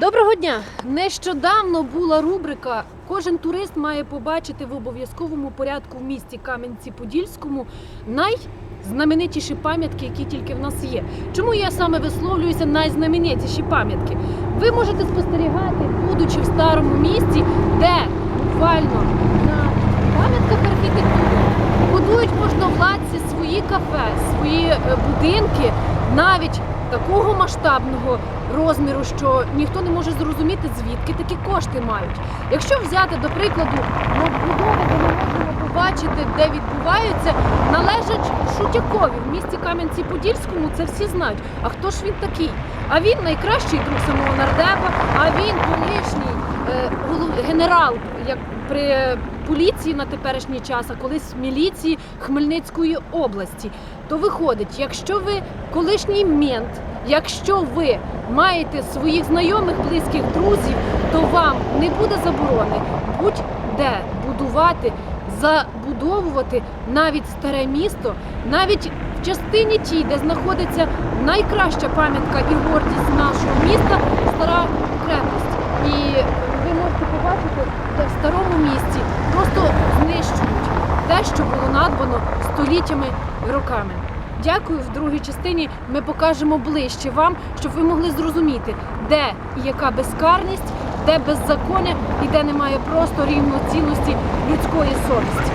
Доброго дня! Нещодавно була рубрика Кожен турист має побачити в обов'язковому порядку в місті Кам'янці-Подільському найзнаменитіші пам'ятки, які тільки в нас є. Чому я саме висловлююся найзнаменитіші пам'ятки? Ви можете спостерігати, будучи в старому місті, де буквально на пам'ятках архітектури будують можновладці свої кафе, свої е, будинки, навіть такого масштабного розміру, що ніхто не може зрозуміти, звідки такі кошти мають. Якщо взяти до прикладу надбудови, де ми можемо побачити, де відбуваються, належать Шутякові в місті Кам'янці-Подільському. Це всі знають. А хто ж він такий? А він найкращий друг самого нардепа. А він колишній е, генерал, як при поліції на теперішній час, а колись міліції Хмельницької області. То виходить, якщо ви колишній мент, якщо ви маєте своїх знайомих, близьких друзів, то вам не буде заборони будь-де будувати, забудовувати навіть старе місто, навіть в частині тій, де знаходиться найкраща пам'ятка і гордість нашого міста стара крепость. І ви можете побачити, де в старому місті просто знищують те, що було надбано століттями і роками. Дякую. В другій частині ми покажемо ближче вам, щоб ви могли зрозуміти, де і яка безкарність, де беззаконня і де немає просто рівноцінності людської совісті.